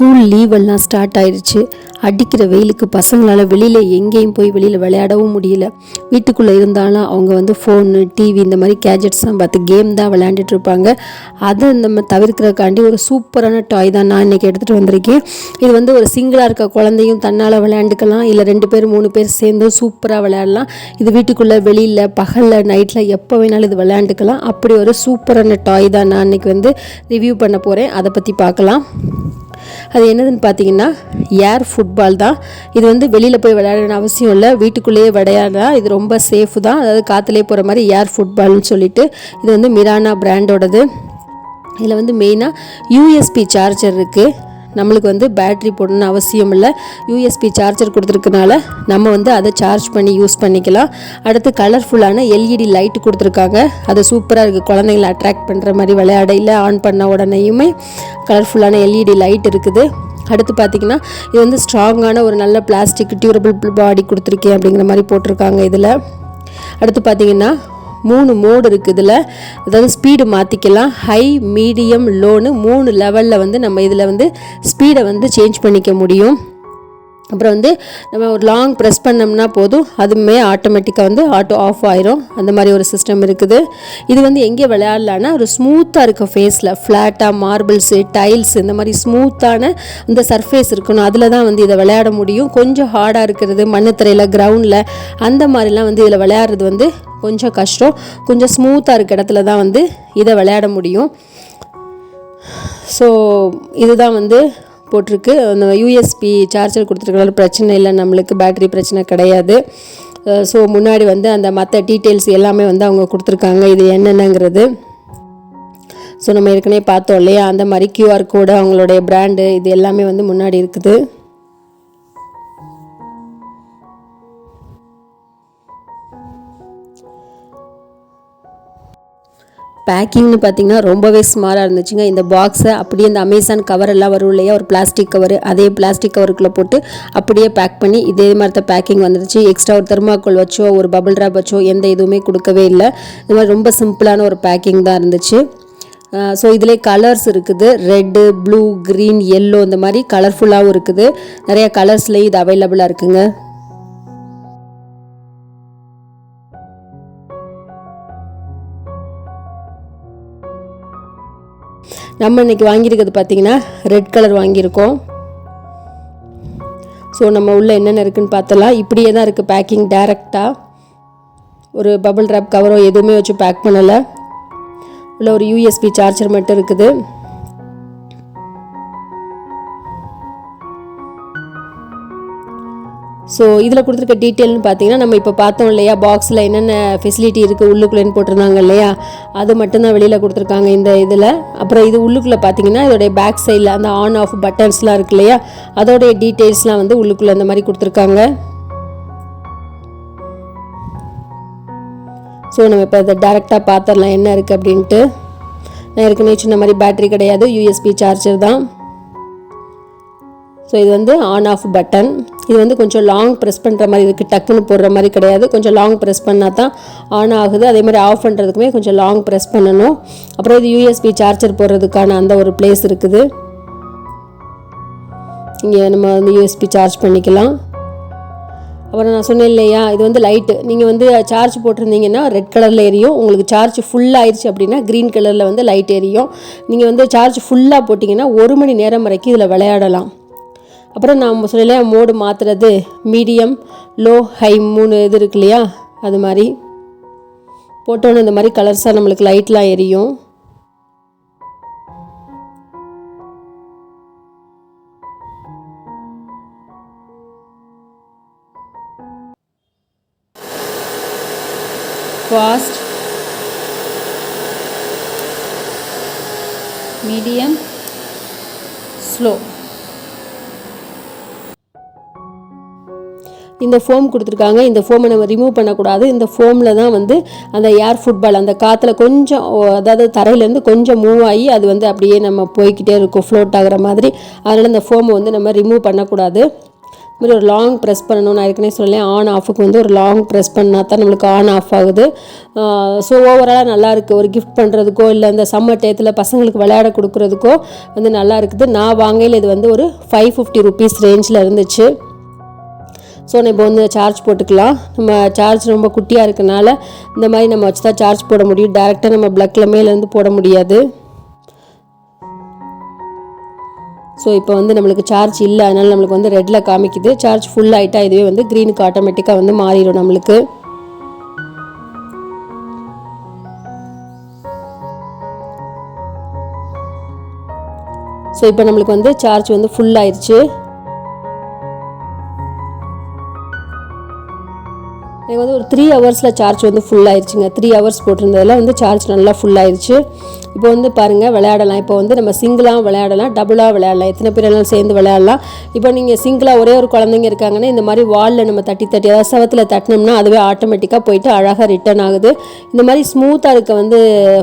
School லீவெல்லாம் start ஆயிடுச்சு அடிக்கிற வெயிலுக்கு பசங்களால் வெளியில் எங்கேயும் போய் வெளியில் விளையாடவும் முடியல. வீட்டுக்குள்ளே இருந்தாலும் அவங்க வந்து ஃபோனு டிவி இந்த மாதிரி கேஜெட்ஸ்லாம் பார்த்து கேம் தான் விளையாண்டுட்டு இருப்பாங்க. அதை நம்ம தவிர்க்கிறக்காண்டி ஒரு சூப்பரான டாய் தான் நான் இன்றைக்கி எடுத்துகிட்டு வந்திருக்கேன். இது வந்து ஒரு சிங்கிளாக இருக்க குழந்தையும் தன்னால் விளையாண்டுக்கலாம். இல்லை ரெண்டு பேர் மூணு பேர் சேர்ந்தும் சூப்பராக விளையாடலாம். இது வீட்டுக்குள்ளே வெளியில் பகலில் நைட்டில் எப்போ வேணாலும் இது விளையாண்டுக்கலாம். அப்படி ஒரு சூப்பரான டாய் தான் நான் இன்றைக்கி வந்து ரிவ்யூ பண்ண போகிறேன் அதை பற்றி பார்க்கலாம். அது என்னதுன்னு பார்த்தீங்கன்னா ஏர் ஃபுட்பால் தான். இது வந்து வெளியில் போய் விளையாடணும்னு அவசியம் இல்லை. வீட்டுக்குள்ளேயே விளையாடலாம் இது ரொம்ப சேஃப் தான். அதாவது காற்றுலேயே போகிற மாதிரி ஏர் ஃபுட்பால்னு சொல்லிட்டு இது வந்து மிரானா பிராண்டோடது இதில் வந்து மெயினாக யூஎஸ்பி சார்ஜர் இருக்குது நம்மளுக்கு வந்து பேட்ரி போடணும்னு அவசியம் இல்லை. யூஎஸ்பி சார்ஜர் கொடுத்துருக்கனால நம்ம வந்து அதை சார்ஜ் பண்ணி யூஸ் பண்ணிக்கலாம். அடுத்து கலர்ஃபுல்லான எல்இடி லைட் கொடுத்துருக்காங்க. அது சூப்பராக இருக்குது குழந்தைங்கள அட்ராக்ட் பண்ணுற மாதிரி விளையாடையில் ஆன் பண்ண உடனேயுமே கலர்ஃபுல்லான எல்இடி லைட் இருக்குது. அடுத்து பார்த்திங்கன்னா இது வந்து ஸ்ட்ராங்கான ஒரு நல்ல பிளாஸ்டிக் டியூரபிள் பாடி கொடுத்துருக்கேன் அப்படிங்கிற மாதிரி போட்டிருக்காங்க இதில். அடுத்து பார்த்திங்கன்னா மூணு மோடு இருக்குது இதில் அதாவது ஸ்பீடு மாற்றிக்கலாம் ஹை மீடியம் லோனு மூணு லெவலில் வந்து நம்ம இதில் வந்து ஸ்பீடை வந்து சேஞ்ச் பண்ணிக்க முடியும். அப்புறம் வந்து நம்ம ஒரு லாங் ப்ரெஸ் பண்ணோம்னா போதும். அதுவுமே ஆட்டோமேட்டிக்காக வந்து ஆட்டோ ஆஃப் ஆயிரும். அந்த மாதிரி ஒரு சிஸ்டம் இருக்குது. இது வந்து எங்கே விளையாடலான்னா ஒரு ஸ்மூத்தாக இருக்க ஃபேஸில் ஃப்ளாட்டாக மார்பிள்ஸு டைல்ஸ் இந்த மாதிரி ஸ்மூத்தான இந்த சர்ஃபேஸ் இருக்கணும். அதில் தான் வந்து இதை விளையாட முடியும். கொஞ்சம் ஹார்டாக இருக்கிறது மண்ணுத்தரையில் கிரவுண்டில் அந்த மாதிரிலாம் வந்து இதில் விளையாடுறது வந்து கொஞ்சம் கஷ்டம். கொஞ்சம் ஸ்மூத்தாக இருக்க இடத்துல தான் வந்து இதை விளையாட முடியும். ஸோ இதுதான் வந்து போட்டிருக்கு. அந்த யூஎஸ்பி சார்ஜர் கொடுத்துருக்கனால பிரச்சனை இல்லை. நம்மளுக்கு பேட்டரி பிரச்சனை கிடையாது. ஸோ முன்னாடி வந்து அந்த மற்ற டீட்டெயில்ஸ் எல்லாமே வந்து அவங்க கொடுத்துருக்காங்க. இது என்னென்னங்கிறது. ஸோ நம்ம ஏற்கனவே பார்த்தோம் இல்லையா? அந்த மாதிரி கியூஆர் கோடு அவங்களுடைய பிராண்டு இது எல்லாமே வந்து முன்னாடி இருக்குது. பேக்கிங்னு பார்த்தீங்கன்னா ரொம்பவே ஸ்மாலாக இருந்துச்சுங்க. இந்த பாக்ஸை அப்படியே இந்த அமேசான் கவர் எல்லாம் வரும் இல்லையா? ஒரு பிளாஸ்டிக் கவர் அதே பிளாஸ்டிக் கவருக்குள்ளே போட்டு அப்படியே பேக் பண்ணி இதே மாதிரி தான் பேக்கிங் வந்துருச்சு. எக்ஸ்ட்ரா ஒரு தெர்மாக்கோல் வச்சோ ஒரு பபுள் ட்ராப் வச்சோ எந்த இதுவுமே கொடுக்கவே இல்லை. இது மாதிரி ரொம்ப சிம்பிளான ஒரு பேக்கிங் தான் இருந்துச்சு. ஸோ இதிலே கலர்ஸ் இருக்குது. ரெட்டு ப்ளூ க்ரீன் எல்லோ இந்த மாதிரி கலர்ஃபுல்லாகவும் இருக்குது. நிறையா கலர்ஸ்லேயும் இது அவைலபிளாக இருக்குங்க. நம்ம இன்னைக்கு வாங்கியிருக்கிறது பார்த்தீங்கன்னா ரெட் கலர் வாங்கியிருக்கோம். ஸோ நம்ம உள்ளே என்னென்ன இருக்குன்னு பார்த்தலாம் இப்படியே தான் இருக்குது பேக்கிங் டேரெக்டாக ஒரு பபுள் ரேப் கவரோ எதுவுமே வச்சு பேக் பண்ணலை. உள்ள ஒரு யூஎஸ்பி சார்ஜர் மட்டும் இருக்குது. ஸோ இதில் கொடுத்துருக்க டீட்டெயில்னு பார்த்தீங்கன்னா நம்ம இப்போ பார்த்தோம் இல்லையா பாக்ஸில் என்னென்ன ஃபெசிலிட்டி இருக்குது உள்ளுக்குள்ளேன்னு போட்டிருந்தாங்க இல்லையா அது மட்டும்தான் வெளியில் கொடுத்துருக்காங்க இந்த இதில். அப்புறம் இது உள்ளுக்குள்ளே பார்த்தீங்கன்னா இதோடைய பேக் சைடில் அந்த ஆன் ஆஃப் பட்டன்ஸ்லாம் இருக்கு இல்லையா அதோடைய டீட்டெயில்ஸ்லாம் வந்து உள்ளுக்குள்ளே அந்த மாதிரி கொடுத்துருக்காங்க. ஸோ நம்ம இப்போ இதை டேரெக்டாக பார்த்துடலாம் என்ன இருக்குது அப்படின்ட்டு. நான் ஏற்கனவே சொன்ன மாதிரி பேட்டரி கிடையாது யூஎஸ்பி சார்ஜர் தான். ஸோ இது வந்து ஆன் ஆஃப் பட்டன் இது வந்து கொஞ்சம் லாங் ப்ரெஸ் பண்ணுற மாதிரி இருக்குது டக்குன்னு போடுற மாதிரி கிடையாது. கொஞ்சம் லாங் ப்ரெஸ் பண்ணால் தான் ஆன் ஆகுது. அதே மாதிரி ஆஃப் பண்ணுறதுக்குமே கொஞ்சம் லாங் ப்ரெஸ் பண்ணணும். அப்புறம் இது யூஎஸ்பி சார்ஜர் போடுறதுக்கான அந்த ஒரு பிளேஸ் இருக்குது. இங்கே நம்ம வந்து யூஎஸ்பி சார்ஜ் பண்ணிக்கலாம். அப்புறம் நான் சொன்னேன் இல்லையா இது வந்து லைட்டு நீங்கள் வந்து சார்ஜ் போட்டிருந்தீங்கன்னா ரெட் கலரில் எரியும். உங்களுக்கு சார்ஜ் ஃபுல்லாகிடுச்சு அப்படின்னா க்ரீன் கலரில் வந்து லைட் எரியும். நீங்கள் வந்து சார்ஜ் ஃபுல்லாக போட்டிங்கன்னா ஒரு மணி நேரம் வரைக்கும் இதில் விளையாடலாம். அப்புறம் நான் சொல்லலையா மோடு மாற்றுறது மீடியம் லோ ஹை மூணு இது இருக்கு இல்லையா அது மாதிரி. போட்டோன்னு இந்த மாதிரி கலர்ஸாக நம்மளுக்கு லைட்லாம் எரியும். ஃபாஸ்ட் மீடியம் ஸ்லோ இந்த ஃபோம் கொடுத்துருக்காங்க. இந்த ஃபோமை நம்ம ரிமூவ் பண்ணக்கூடாது. இந்த ஃபோமில் தான் வந்து அந்த ஏர் ஃபுட்பால் அந்த காற்றுல கொஞ்சம் ஓ, அதாவது தரையிலேருந்து கொஞ்சம் மூவ் ஆகி அது வந்து அப்படியே நம்ம போய்க்கிட்டே இருக்கும் ஃப்ளோட் ஆகுற மாதிரி. அதனால் இந்த ஃபோமை வந்து நம்ம ரிமூவ் பண்ணக்கூடாது. மாதிரி ஒரு லாங் ப்ரெஸ் பண்ணணும் நான் ஏற்கனவே சொல்லலை ஆன் ஆஃபுக்கு வந்து ஒரு லாங் ப்ரெஸ் பண்ணால் தான் நம்மளுக்கு ஆன் ஆஃப் ஆகுது. ஸோ ஓவராலாக நல்லா இருக்குது ஒரு கிஃப்ட் பண்ணுறதுக்கோ இல்லை அந்த சம்மர் டயத்தில் பசங்களுக்கு விளையாட கொடுக்குறதுக்கோ வந்து நல்லா இருக்குது. நான் வாங்கையில் இது வந்து ஒரு ஃபைவ் ஃபிஃப்டி ருபீஸ் ரேஞ்சில் இருந்துச்சு. ஸோ நம்ம இப்போ வந்து சார்ஜ் போட்டுக்கலாம். நம்ம சார்ஜ் ரொம்ப குட்டியாக இருக்கனால இந்த மாதிரி நம்ம வச்சு தான் சார்ஜ் போட முடியும். டேரெக்டாக நம்ம ப்ளக்கில் மேலேருந்து போட முடியாது. ஸோ இப்போ வந்து நம்மளுக்கு சார்ஜ் இல்லை. அதனால் நம்மளுக்கு வந்து ரெட்டில் காமிக்குது. சார்ஜ் ஃபுல் ஆகிட்டா இதுவே வந்து க்ரீனுக்கு ஆட்டோமேட்டிக்காக வந்து மாறிடும் நம்மளுக்கு. ஸோ இப்போ நம்மளுக்கு வந்து சார்ஜ் வந்து ஃபுல் ஆயிடுச்சு எனக்கு வந்து ஒரு த்ரீ ஹவர்ஸில் சார்ஜ் வந்து ஃபுல் ஆயிடுச்சுங்க த்ரீ ஹவர்ஸ் போட்டிருந்ததில் வந்து சார்ஜ் நல்லா ஃபுல் ஆயிடுச்சு இப்போ வந்து பாருங்கள் விளையாடலாம். இப்போ வந்து நம்ம சிங்கிளாக விளையாடலாம் டபுளாக விளையாடலாம். எத்தனை பேர் எல்லாம் சேர்ந்து விளையாடலாம். இப்போ நீங்கள் சிங்கிளாக ஒரே ஒரு குழந்தைங்க இருக்காங்கன்னா இந்த மாதிரி வாலில் நம்ம தட்டி தட்டி அதாவது செவத்தில் தட்டினோம்னா அதுவே ஆட்டோமேட்டிக்காக போயிட்டு அழகாக ரிட்டர்ன் ஆகுது. இந்த மாதிரி ஸ்மூத்தாக இருக்க வந்து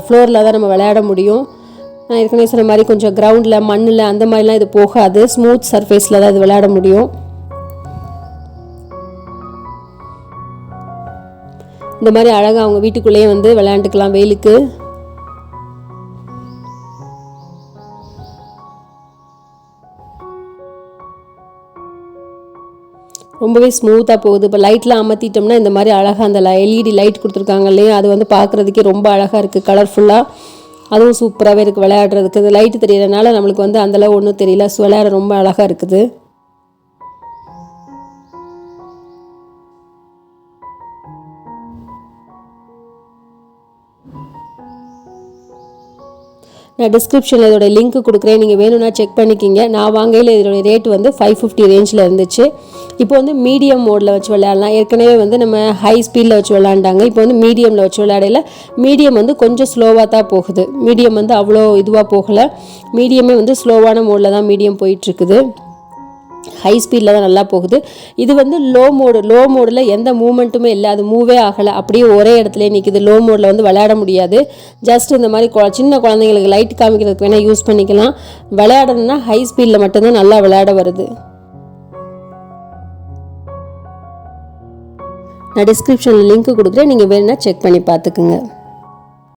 ஃப்ளோரில் தான் நம்ம விளையாட முடியும். நான் ஏற்கனவே சொன்ன மாதிரி கொஞ்சம் கிரவுண்டில் மண்ணில் அந்த மாதிரிலாம் இது போகாது. ஸ்மூத் சர்ஃபேஸில் தான் இது விளையாட முடியும். இந்த மாதிரி அழகாக அவங்க வீட்டுக்குள்ளேயே வந்து விளையாண்டுக்கலாம் வெயிலுக்கு. ரொம்பவே ஸ்மூத்தாக போகுது. இப்போ லைட்லாம் அமர்த்திட்டோம்னா இந்த மாதிரி அழகாக அந்த எல்இடி லைட் கொடுத்துருக்காங்க இல்லையா? அது வந்து பார்க்குறதுக்கே ரொம்ப அழகாக இருக்குது கலர்ஃபுல்லாக அதுவும் சூப்பராகவே இருக்குது விளையாடுறதுக்கு. இந்த லைட்டு தெரியறதுனால நம்மளுக்கு வந்து அந்தளவு ஒன்றும் தெரியல. ஸோ விளையாட ரொம்ப அழகாக இருக்குது. நான் டிஸ்கிரிப்ஷனில் இதோட லிங்க் கொடுக்குறேன். நீங்கள் வேணும்னா செக் பண்ணிக்கிங்க. நான் வாங்கையில் இதோட ரேட் வந்து ஃபைவ் ஃபிஃப்டி ரேஞ்சில் இருந்துச்சு. இப்போ வந்து மீடியம் மோடில் வச்சு விளையாடலாம். ஏற்கனவே வந்து நம்ம ஹை ஸ்பீடில் வச்சு விளையாண்டாங்க. இப்போ வந்து மீடியமில் வச்சு விளையாடையில் மீடியம் வந்து கொஞ்சம் ஸ்லோவாக தான் போகுது. மீடியம் வந்து அவ்வளோ இதுவாக போகலை. மீடியமே வந்து ஸ்லோவான மோடில் தான் மீடியம் போயிட்டுருக்குது ஹை ஸ்பீடில் தான் நல்லா போகுது. இது வந்து லோ மோடு லோ மோடில் எந்த மூமெண்ட்டுமே இல்லை. அது மூவே ஆகலை. அப்படியே ஒரே இடத்துல நிற்கிது லோ மோடில் வந்து விளையாட முடியாது. ஜஸ்ட் இந்த மாதிரி கொ- சின்ன குழந்தைங்களுக்கு லைட் காமிக்கிறதுக்கு வேணால் யூஸ் பண்ணிக்கலாம். விளையாடணும்னா ஹை ஸ்பீடில் மட்டும்தான் நல்லா விளையாட வருது. நான் டிஸ்கிரிப்ஷனில் லிங்க் கொடுக்குறேன். நீங்கள் வேணும்னா செக் பண்ணி பார்த்துக்குங்க.